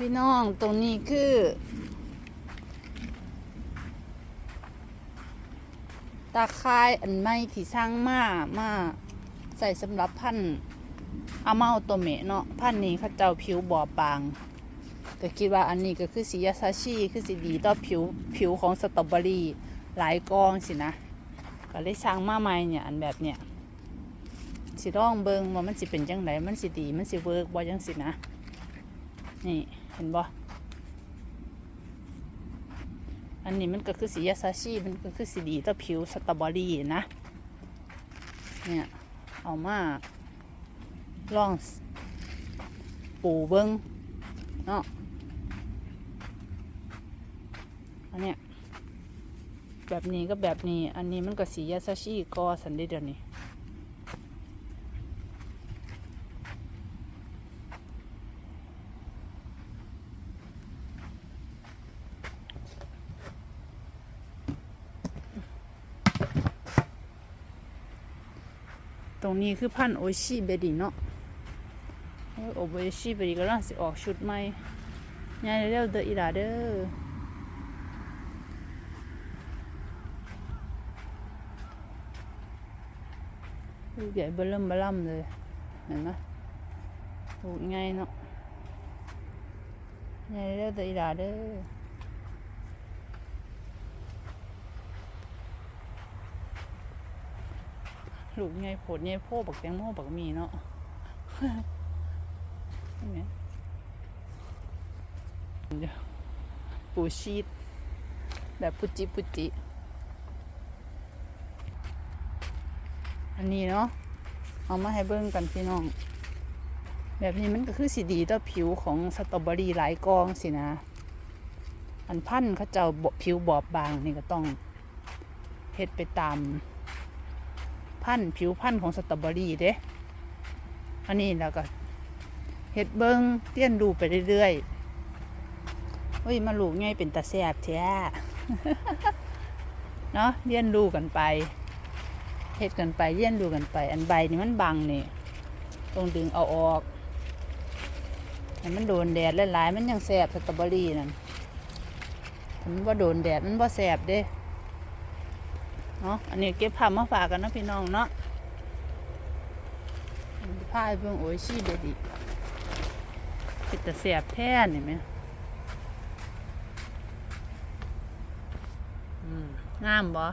พี่น้องตรงนี้คือ ตาคายอันไม่ที่สร้างมามาใส่สำหรับพันธุ์อาเมาตัวเมเนาะพันธุ์นี้เขาเจ้าผิวบอบบาง ก็คิดว่าอันนี้ก็คือสียาซาชิคือสีดีต่อผิวผิวของสตรอเบอรี่หลายกองสินะ ก็เลยสร้างมาใหม่เนี่ย อันแบบเนี่ยสิร้องเบิงว่ามันสิเป็นจังไดมันสิดี มันสิเวิร์กบ่จังสินะ นี่ เห็นบ่อันนี้มันก็คือสียาซาชิมันก็คือสีดีต่อผิวสตรอเบอรี่นะ เนี่ยเอามาลองปูเบิ้งเนาะอันเนี้ยแบบนี้ก็แบบนี้ อันนี้มันก็สียาซาชิก็สันเดเดียวนี้ ตรงนี้คือพันโอชิเบดีเนาะโอ้โอโอชิเบดีกำลังสิออกชุดใหม่ยายเร็วเดออีลาเด้อลูกใหญ่เบิ่มบิ่มเลยเห็นไหมลูกง่ายเนาะยายเร็วเดออีลาเด้อ ลูกไงโผดไงโพบักแตงโมบักมีเนาะเนี่ยปูชีสแบบปุจิปุจิ อันนี้เนาะ เอามาให้เบิ่งกันพี่น้อง แบบนี้มันก็คือสีดีต่อผิวของสตรอเบอรี่หลายกองสินะ อันพันเขาเจ้าผิวบอบบางนี่ก็ต้องเฮ็ดไปตาม พันธุ์ผิวพันธุ์ของสตรอเบอรี่เด้อันนี้แล้วก็เฮ็ดเบิงเตี้ยนดูไปเรื่อยๆเฮ้ยมาลูกไงเป็นตาแสบแท้เนาะเลี้ยนดูกันไปเฮ็ดกันไปเลี้ยนดูกันไป อันใบนี่มันบังนี่ต้องดึงเอาออกให้มันโดนแดดหลายๆมันยังแสบสตรอเบอรี่นั่นมันว่าโดนแดดมันว่าแสบเด้ เนาะอันนี้เก็บผ้ามาฝากกันเนาะพี่น้องเนาะผ้าให้เบิ่งโอ้ยชีเบดีเป็นแต่เสียบแท้นี่ไหมอืมงามบ่